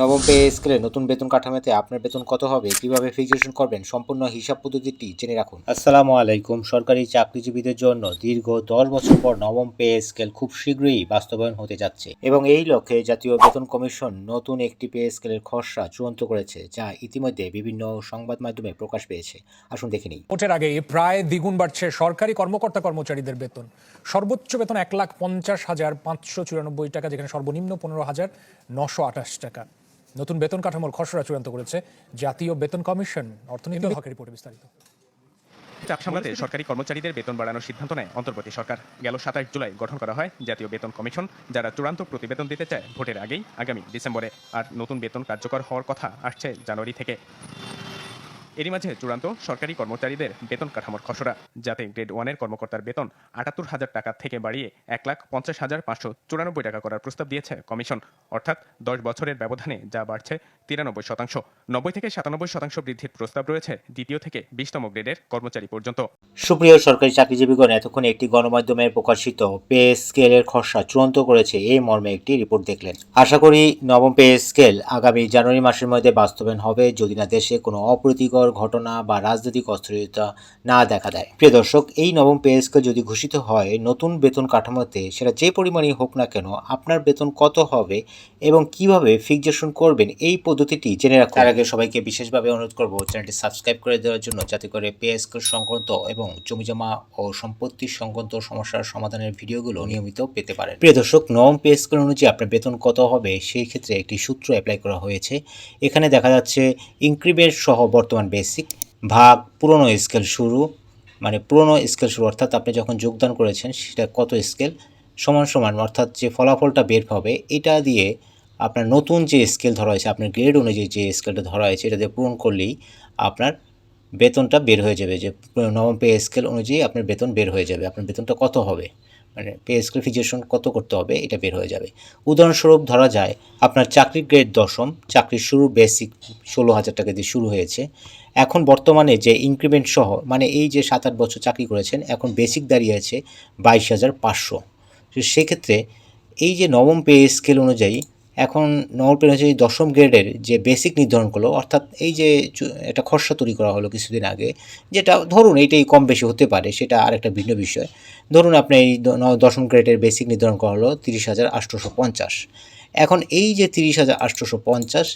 নবম পে স্কেলে নতুন বেতন কাঠামোতে আপনার বেতন কত হবে কীভাবে ফিক্সেশন করবেন সম্পূর্ণ হিসাব পদ্ধতিটি জেনে রাখুন। আসসালামু আলাইকুম। সরকারি চাকরিজীবীদের জন্য দীর্ঘ দশ বছর পর নবম পে স্কেল খুব শীঘ্রই বাস্তবায়ন হতে যাচ্ছে। এবং এই লক্ষ্যে জাতীয় বেতন কমিশন নতুন একটি পে স্কেলের খসড়া চূড়ান্ত করেছে যা ইতিমধ্যে বিভিন্ন সংবাদ মাধ্যমে প্রকাশ পেয়েছে। আসুন দেখে নিই। ভোটের আগে প্রায় দ্বিগুণ বাড়ছে সরকারি কর্মকর্তা কর্মচারীদের বেতন। সর্বোচ্চ বেতন এক লাখ পঞ্চাশ হাজার পাঁচশো চুরানব্বই টাকা যেখানে সর্বনিম্ন পনেরো হাজার নশো আঠাশ টাকা। নতুন বেতন কাঠামোর খসড়া চূড়ান্ত করেছে জাতীয় বেতন কমিশন অর্থনীতি হকের রিপোর্টে বিস্তারিত। চাপ সামলাতে সরকারি কর্মচারীদের বেতন বাড়ানোর সিদ্ধান্ত নেয় অন্তর্বর্তী সরকার। গেল সাতাশ জুলাই গঠন করা হয় জাতীয় বেতন কমিশন যারা চূড়ান্ত প্রতিবেদন দিতে চায় ভোটের আগেই আগামী ডিসেম্বরে। আর নতুন বেতন কার্যকর হওয়ার কথা আসছে জানুয়ারি থেকে। এরই মাঝে চূড়ান্ত সরকারি কর্মচারীদের বেতন কাঠামোর খসড়া, যাতে গ্রেড ওয়ানের কর্মকর্তার বেতন আটাত্তর হাজার টাকা থেকে বাড়িয়ে এক লাখ পঞ্চাশ হাজার পাঁচশো চুরানব্বই টাকা করার প্রস্তাব দিয়েছে কমিশন। অর্থাৎ দশ বছরের ব্যবধানে যা বাড়ছে তিরানব্বই শতাংশ। নব্বই থেকে সাতানব্বই শতাংশ বৃদ্ধির প্রস্তাব রয়েছে দ্বিতীয় থেকে বিশতম গ্রেডের কর্মচারী পর্যন্ত। সুপ্রিয় সরকারি চাকরিজীবীগণ, এতক্ষণ একটি গণমাধ্যমে প্রকাশিত পে স্কেলের খসড়া চূড়ান্ত করেছে এই মর্মে একটি রিপোর্ট দেখলেন। আশা করি নবম পে স্কেল আগামী জানুয়ারি মাসের মধ্যে বাস্তবায়ন হবে, যদি না দেশে কোনো অপ্রীতিকর ঘটনা বা রাজনৈতিক অস্থিরতা না দেখা দেয়। প্রিয় দর্শক, এই নবম পে স্কেল যদি ঘোষিত হয়, নতুন বেতন কাঠামোতে সেটা যে পরিমাণই হোক না কেন, আপনার বেতন কত হবে এবং কীভাবে ফিক্সেশন করবেন, এই পদ্ধতিটি জেনে রাখুন। তার আগে সবাইকে বিশেষভাবে অনুরোধ করব চ্যানেলটি সাবস্ক্রাইব করে দেওয়ার জন্য যাতে করে পে স্কেল সংক্রান্ত এবং জমিজমা ও সম্পত্তি সংক্রান্ত সমস্যার সমাধানের ভিডিওগুলো নিয়মিত পেতে পারেন। প্রিয় দর্শক নবম পে স্কেল অনুযায়ী আপনার বেতন কত হবে? সেই ক্ষেত্রে একটি সূত্র অ্যাপ্লাই করা হয়েছে। এখানে দেখা যাচ্ছে ইনক্রিমেন্ট সহ বর্তমান বেসিক ভাগ পুরনো স্কেল শুরু মানে পুরনো স্কেল শুরু অর্থাৎ আপনি যখন যোগদান করেছেন সেটা কত স্কেল সমান সমান অর্থাৎ যে ফলাফলটা বের হবে এটা দিয়ে আপনার নতুন যে স্কেল ধরা হয়েছে, আপনার গ্রেড অনুযায়ী যে স্কেলটা ধরা হয়েছে, এটা দিয়ে পূরণ করলেই আপনার বেতনটা বের হয়ে যাবে। যে নবম পে স্কেল অনুযায়ী আপনার বেতন বের হয়ে যাবে। আপনার বেতনটা কত হবে? মানে পে স্কেল ফিজিয়েশন কত করতে হবে? এটা বের হয়ে যাবে। উদাহরণস্বরূপ ধরা যায়, আপনার চাকরির গ্রেড দশম, চাকরির শুরু বেসিক ষোলো হাজার টাকা দিয়ে শুরু হয়েছে। এখন বর্তমানে যে ইনক্রিমেন্ট সহ মানে এই যে সাত আট বছর চাকরি করেছেন, এখন বেসিক দাঁড়িয়ে আছে বাইশ হাজার পাঁচশো। সেক্ষেত্রে এই যে নবম পে স্কেল অনুযায়ী এখন নবম পেন অনুযায়ী দশম গ্রেডের যে বেসিক নির্ধারণ করল, অর্থাৎ এই যে একটা খসড়া তৈরি করা হলো কিছুদিন আগে, যেটা ধরুন এইটাই কম বেশি হতে পারে, সেটা আর একটা ভিন্ন বিষয়। ধরুন আপনি এই দশম গ্রেডের বেসিক নির্ধারণ করা হলো তিরিশ হাজার আটশোশো পঞ্চাশ। এখন এই যে তিরিশ হাজার আটশোশো পঞ্চাশ,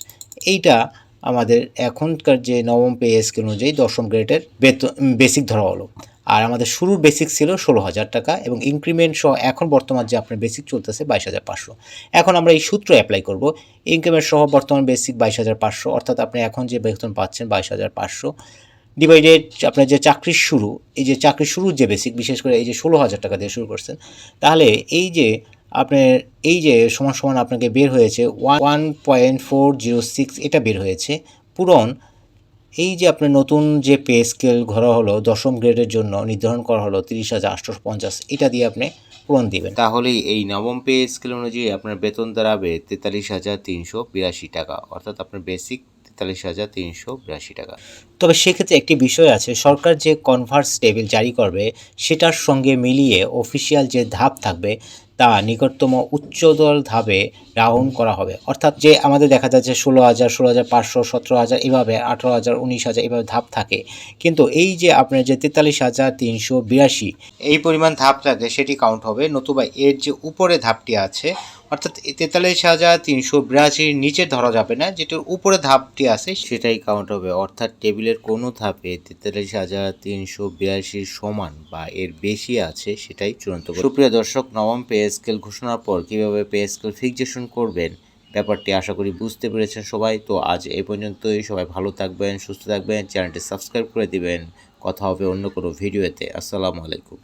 এইটা আমাদের এখনকার যে নবম পে স্কেল অনুযায়ী দশম গ্রেডের বেতন বেসিক ধরা হলো। আর আমাদের শুরুর বেসিক ছিল ষোলো হাজার টাকা এবং ইনক্রিমেন্ট সহ এখন বর্তমান যে আপনার বেসিক চলতেছে বাইশ হাজার পাঁচশো। এখন আমরা এই সূত্র অ্যাপ্লাই করব। ইনক্রিমেন্ট সহ বর্তমান বেসিক বাইশ হাজার পাঁচশো, অর্থাৎ আপনি এখন যে বেতন পাচ্ছেন বাইশ হাজার পাঁচশো। ডিভাইডেড আপনার যে চাকরির শুরু, এই যে চাকরির শুরুর যে বেসিক বিশেষ করে এই যে ষোলো হাজার টাকা দিয়ে শুরু করছেন, তাহলে এই যে আপনার এই যে সমান সমান আপনাকে বের হয়েছে one point four zero six এটা বের হয়েছে। পূরণ এই যে আপনার নতুন যে পে স্কেল ঘরা হলো দশম গ্রেডের জন্য নির্ধারণ করা হলো তিরিশ হাজার আটশোশো পঞ্চাশ এটা দিয়ে আপনি পূরণ দিবেন। তাহলেই এই নবম পে স্কেল অনুযায়ী আপনার বেতন দাঁড়াবে তেতাল্লিশ হাজার তিনশো বিরাশি টাকা অর্থাৎ আপনার বেসিক তেতাল্লিশ হাজার তিনশো বিরাশি টাকা। তবে সেক্ষেত্রে একটি বিষয় আছে সরকার যে কনভার্স টেবিল জারি করবে সেটার সঙ্গে মিলিয়ে অফিসিয়াল যে ধাপ থাকবে তা নিকটতম উচ্চতর ধাপে রাউন্ড করা হবে। অর্থাৎ যে আমাদের দেখা যাচ্ছে ষোলো হাজার ষোলো হাজার পাঁচশো, সতেরো হাজার, এভাবে আঠারো হাজার, উনিশ হাজার এভাবে ধাপ থাকে। কিন্তু এই যে আপনার যে তেতাল্লিশ হাজার তিনশো বিরাশি, এই পরিমাণ ধাপ থাকে সেটি কাউন্ট হবে। নতুবা এর যে উপরে ধাপটি আছে অর্থাৎ তেতাল্লিশ হাজার তিনশো বিরাশির নিচে ধরা যাবে না, যেটার উপরে ধাপটি আছে সেটাই কাউন্ট হবে। অর্থাৎ টেবিলের কোনো ধাপে তেতাল্লিশ হাজার তিনশো বিরাশির সমান বা এর বেশি আছে সেটাই চূড়ান্ত। সুপ্রিয় দর্শক, নবম পে স্কেল ঘোষণার পর কীভাবে পে স্কেল ফিক্সেশন করবেন ব্যাপারটি আশা করি বুঝতে পেরেছেন সবাই। তো আজ এই পর্যন্তই। সবাই ভালো থাকবেন, সুস্থ থাকবেন, চ্যানেলটি সাবস্ক্রাইব করে দিবেন। কথা হবে অন্য কোনো ভিডিওতে। আসসালামু আলাইকুম।